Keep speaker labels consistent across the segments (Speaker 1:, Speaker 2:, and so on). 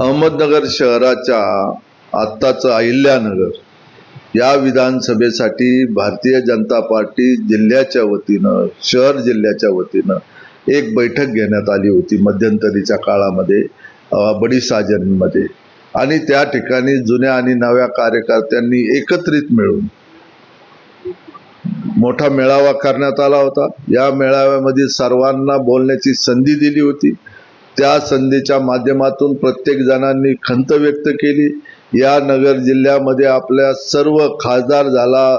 Speaker 1: अहमदनगर शहराच्या आत्ताचं अहिल्यानगर या विधानसभेसाठी भारतीय जनता पार्टी जिल्ह्याच्या वतीनं शहर जिल्ह्याच्या वतीनं एक बैठक घेण्यात आली होती मध्यंतरीच्या काळामध्ये अ, बडीसाजनमध्ये आणि त्या ठिकाणी जुन्या आणि नव्या कार्यकर्त्यांनी एकत्रित मिळून मोठा मेळावा करण्यात आला होता. या मेळाव्यामध्ये सर्वांना बोलण्याची संधी दिली होती. त्या संधीच्या माध्यमातून प्रत्येक जणांनी खंत व्यक्त केली. या नगर जिल्ह्यामध्ये आपल्या सर्व खासदार झाला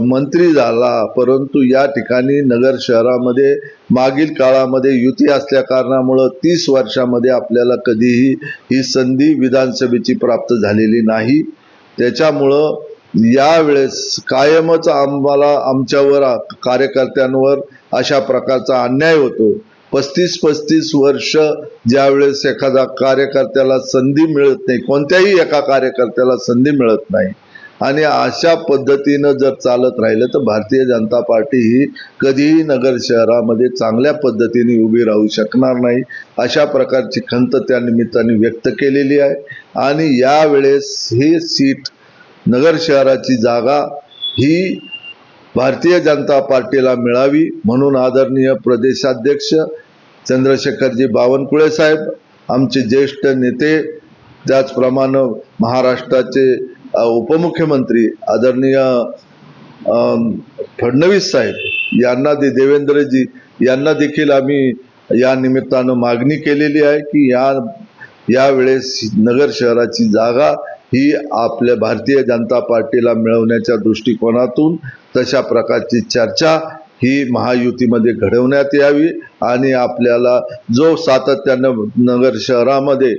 Speaker 1: मंत्री झाला परंतु या ठिकाणी नगर शहरामध्ये मागील काळामध्ये युती असल्या कारणामुळं तीस वर्षामध्ये आपल्याला कधीही ही संधी विधानसभेची प्राप्त झालेली नाही. त्याच्यामुळं यावेळेस कायमच आम्हाला आमच्यावर कार्यकर्त्यांवर अशा प्रकारचा अन्याय होतो. पस्तीस पस्तीस वर्ष ज्यावेळेस एखादा कार्यकर्त्याला संधी मिळत नाही कोणत्याही एका कार्यकर्त्याला संधी मिळत नाही. आणि अशा पद्धतीनं जर चालत राहिलं तर भारतीय जनता पार्टी ही कधीही नगर शहरामध्ये चांगल्या पद्धतीने उभी राहू शकणार नाही. अशा प्रकारची खंत त्या निमित्ताने व्यक्त केलेली आहे. आणि यावेळेस ही सीट नगर शहराची जागा ही भारतीय जनता पार्टीला मिळावी म्हणून आदरणीय प्रदेशाध्यक्ष चंद्रशेखरजी बावनकुळे साहेब आमचे ज्येष्ठ नेते त्याचप्रमाणे महाराष्ट्राचे उपमुख्यमंत्री आदरणीय फडणवीस साहेब यांना दे देवेंद्रजी यांना देखील आम्ही या निमित्तानं मागणी केलेली आहे की या यावेळेस नगर शहराची जागा ही आपल्या भारतीय जनता पार्टीला मिळवण्याच्या दृष्टिकोनातून तशा प्रकारची चर्चा ही महायुतीमध्ये घडवण्यात यावी आणि आपल्याला जो सातत्यानं नगर शहरामध्ये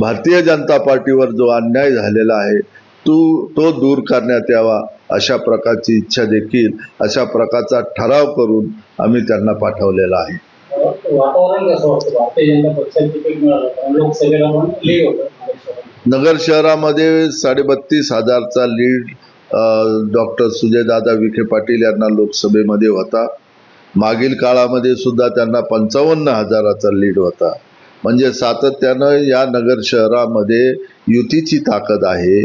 Speaker 1: भारतीय जनता पार्टीवर जो अन्याय झालेला आहे तो तो दूर करण्यात यावा अशा प्रकारची इच्छा देखील अशा प्रकारचा ठराव करून आम्ही त्यांना पाठवलेला आहे.
Speaker 2: वातावरण कसं होतं भारतीय जनता पक्षाला तिकीट मिळालं लोकसभेला पण होतं.
Speaker 1: नगर शहरामध्ये साडेबत्तीस हजारचा लीड डॉक्टर सुजयदादा विखे पाटील यांना लोकसभेमध्ये होता. मागील काळामध्ये सुद्धा त्यांना पंचावन्न हजाराचा लीड होता. म्हणजे सातत्यानं या नगर शहरामध्ये युतीची ताकद आहे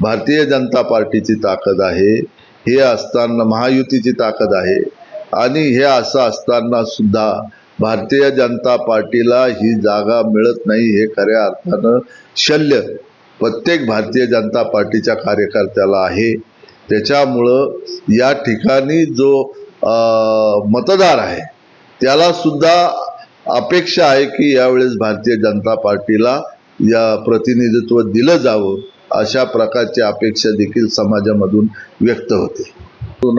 Speaker 1: भारतीय जनता पार्टीची ताकद आहे हे असताना महायुतीची ताकद आहे. आणि हे असं असताना सुद्धा भारतीय जनता पार्टीला ही जागा मिळत नाही हे खऱ्या अर्थानं शल्य. प्रत्येक भारतीय जनता पार्टीच्या कार्यकर्त्याला आहे. त्याच्यामुळं या ठिकाणी जो मतदार आहे त्याला सुद्धा अपेक्षा आहे की यावेळेस भारतीय जनता पार्टीला या प्रतिनिधित्व दिलं जावं अशा प्रकारची अपेक्षा देखील समाजामधून व्यक्त होते.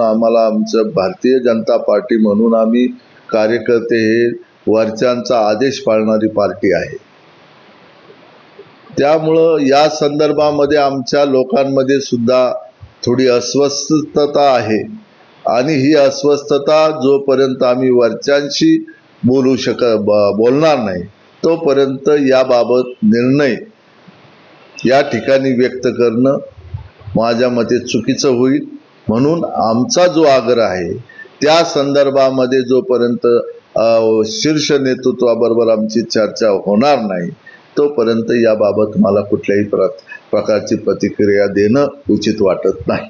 Speaker 1: आम्हाला आमचं भारतीय जनता पार्टी म्हणून आम्ही कार्यकर्ते हे वरच्यांचा आदेश पाळणारी पार्टी आहे. त्यामुळं या संदर्भामध्ये आमच्या लोकांमध्ये सुद्धा थोडी अस्वस्थता आहे. आणि ही अस्वस्थता जोपर्यंत आम्ही वरच्यांशी बोलू शक बोलणार नाही तोपर्यंत याबाबत निर्णय या ठिकाणी व्यक्त करणं माझ्या मते चुकीचं होईल. म्हणून आमचा जो आग्रह आहे त्या संदर्भामध्ये जोपर्यंत शीर्ष नेतृत्वाबरोबर आमची चर्चा होणार नाही तोपर्यंत याबाबत मला कुठल्याही प्र प्रकारची प्रतिक्रिया देणं उचित वाटत नाही.